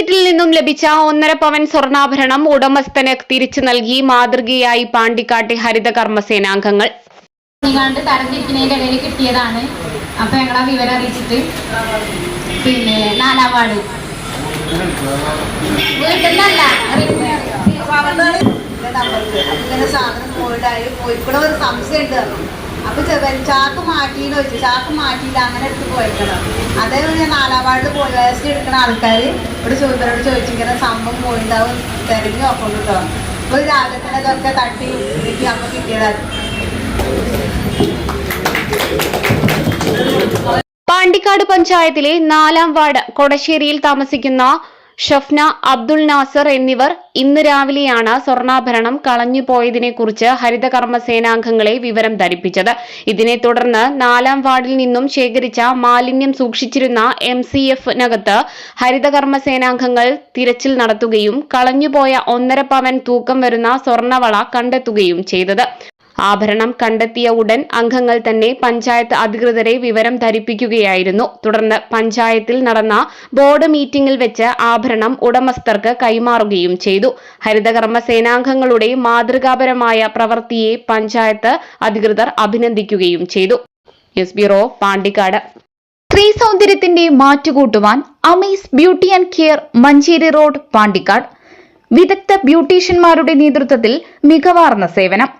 മാലിന്യ കിറ്റിൽ നിന്നും ലഭിച്ച ഒന്നര പവൻ സ്വർണാഭരണം ഉടമസ്ഥന് തിരിച്ചു നൽകി മാതൃകയായി പാണ്ടിക്കാട്ടെ ഹരിത കർമ്മസേനാംഗങ്ങൾ. തരംതിരിക്കുന്നതിന്റെ ഇടയിൽ കിട്ടിയതാണ്. അപ്പൊ ഞങ്ങളെ വിവരം അറിയിച്ചിട്ട് പിന്നെ നാലാം വാർഡ്. സാധനം പോയിട്ടായി പോയിക്കൂടെ ഒരു സംശയം ഉണ്ട് അപ്പൊ ചാക്ക് മാറ്റിന്ന് വെച്ചു ചാക്ക് മാറ്റിയില്ല അങ്ങനെ എടുത്ത് പോയിക്കണം. അതേപോലെ ഞാൻ വാർഡിൽ പോയി. വേസ്റ്റ് എടുക്കുന്ന ആൾക്കാർ ഇവിടെ ചോദിച്ചവരോട് ചോദിച്ചിങ്ങനെ സംഭവം പോയിണ്ടാവും തിരഞ്ഞു നോക്കുന്നു കേട്ടോ അപ്പൊ രാവിലെ തട്ടി എനിക്ക് അമ്മ കിട്ടിയതാണ് പാണ്ടിക്കാട് പഞ്ചായത്തിലെ നാലാം വാർഡ് കൊടശ്ശേരിയിൽ താമസിക്കുന്ന ഷഫ്ന അബ്ദുൾ നാസർ എന്നിവർ ഇന്ന് രാവിലെയാണ് സ്വർണാഭരണം കളഞ്ഞുപോയതിനെക്കുറിച്ച് ഹരിതകർമ്മ സേനാംഗങ്ങളെ വിവരം ധരിപ്പിച്ചത്. ഇതിനെ തുടർന്ന് നാലാം വാർഡിൽ നിന്നും ശേഖരിച്ച മാലിന്യം സൂക്ഷിച്ചിരുന്ന എം സി എഫിനകത്ത് സേനാംഗങ്ങൾ തിരച്ചിൽ നടത്തുകയും കളഞ്ഞുപോയ ഒന്നര പവൻ തൂക്കം വരുന്ന സ്വർണവള കണ്ടെത്തുകയും ചെയ്തത്. ആഭരണം കണ്ടെത്തിയ ഉടൻ അംഗങ്ങൾ തന്നെ പഞ്ചായത്ത് അധികൃതരെ വിവരം ധരിപ്പിക്കുകയായിരുന്നു. തുടർന്ന് പഞ്ചായത്തിൽ നടന്ന ബോർഡ് മീറ്റിംഗിൽ വെച്ച് ആഭരണം ഉടമസ്ഥർക്ക് കൈമാറുകയും ചെയ്തു. ഹരിതകർമ്മ സേനാംഗങ്ങളുടെ മാതൃകാപരമായ പ്രവൃത്തിയെ പഞ്ചായത്ത് അധികൃതർ അഭിനന്ദിക്കുകയും ചെയ്തു. S bureau Pandikkad. സ്ത്രീ സൗന്ദര്യത്തിന്റെ മാറ്റുകൂട്ടുവാൻ Amees beauty and care Manjeri road Pandikkad. വിദഗ്ധ ബ്യൂട്ടീഷ്യന്മാരുടെ നേതൃത്വത്തിൽ മികവാർന്ന സേവനം.